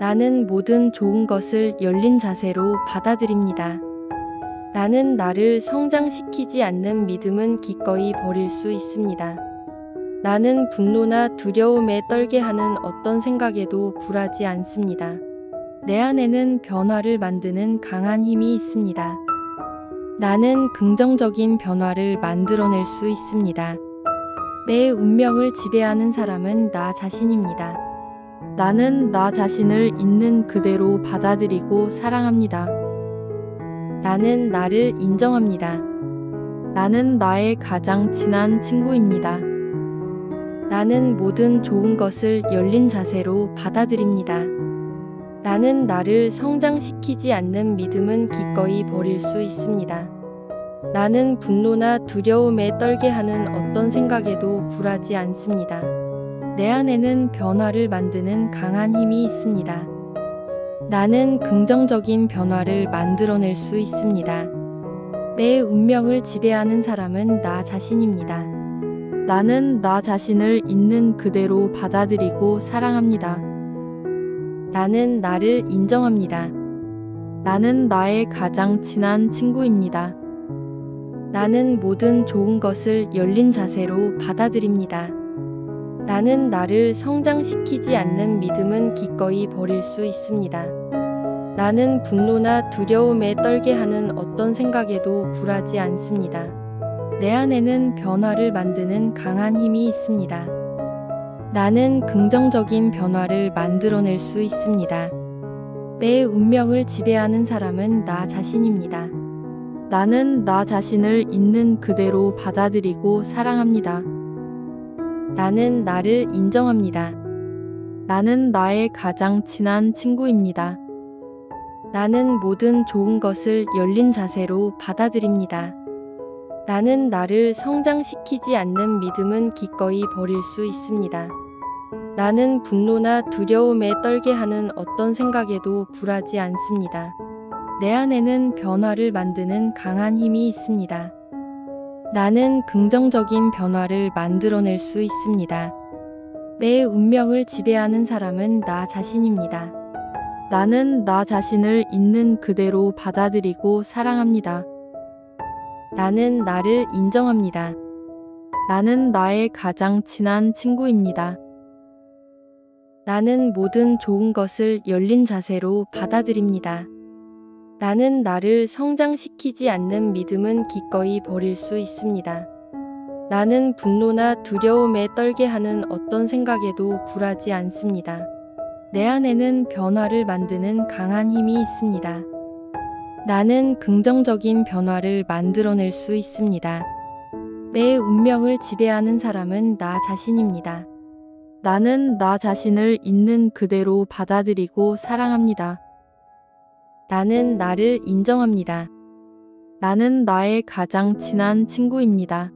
나는 모든 좋은 것을 열린 자세로 받아들입니다. 나는 나를 성장시키지 않는 믿음은 기꺼이 버릴 수 있습니다. 나는 분노나 두려움에 떨게 하는 어떤 생각에도 굴하지 않습니다. 내 안에는 변화를 만드는 강한 힘이 있습니다. 나는 긍정적인 변화를 만들어낼 수 있습니다. 내 운명을 지배하는 사람은 나 자신입니다. 나는 나 자신을 있는 그대로 받아들이고 사랑합니다. 나는 나를 인정합니다. 나는 나의 가장 친한 친구입니다. 나는 모든 좋은 것을 열린 자세로 받아들입니다. 나는 나를 성장시키지 않는 믿음은 기꺼이 버릴 수 있습니다. 나는 분노나 두려움에 떨게 하는 어떤 생각에도 굴하지 않습니다. 내 안에는 변화를 만드는 강한 힘이 있습니다. 나는 긍정적인 변화를 만들어낼 수 있습니다. 내 운명을 지배하는 사람은 나 자신입니다. 나는 나 자신을 있는 그대로 받아들이고 사랑합니다. 나는 나를 인정합니다. 나는 나의 가장 친한 친구입니다. 나는 모든 좋은 것을 열린 자세로 받아들입니다. 나는 나를 성장시키지 않는 믿음은 기꺼이 버릴 수 있습니다. 나는 분노나 두려움에 떨게 하는 어떤 생각에도 굴하지 않습니다. 내 안에는 변화를 만드는 강한 힘이 있습니다. 나는 긍정적인 변화를 만들어낼 수 있습니다. 내 운명을 지배하는 사람은 나 자신입니다. 나는 나 자신을 있는 그대로 받아들이고 사랑합니다. 나는 나를 인정합니다. 나는 나의 가장 친한 친구입니다. 나는 모든 좋은 것을 열린 자세로 받아들입니다. 나는 나를 성장시키지 않는 믿음은 기꺼이 버릴 수 있습니다. 나는 분노나 두려움에 떨게 하는 어떤 생각에도 굴하지 않습니다. 내 안에는 변화를 만드는 강한 힘이 있습니다. 나는 긍정적인 변화를 만들어낼 수 있습니다. 내 운명을 지배하는 사람은 나 자신입니다. 나는 나 자신을 있는 그대로 받아들이고 사랑합니다. 나는 나를 인정합니다. 나는 나의 가장 친한 친구입니다. 나는 모든 좋은 것을 열린 자세로 받아들입니다. 나는 나를 성장시키지 않는 믿음은 기꺼이 버릴 수 있습니다. 나는 분노나 두려움에 떨게 하는 어떤 생각에도 굴하지 않습니다. 내 안에는 변화를 만드는 강한 힘이 있습니다. 나는 긍정적인 변화를 만들어낼 수 있습니다. 내 운명을 지배하는 사람은 나 자신입니다. 나는 나 자신을 있는 그대로 받아들이고 사랑합니다. 나는 나를 인정합니다. 나는 나의 가장 친한 친구입니다.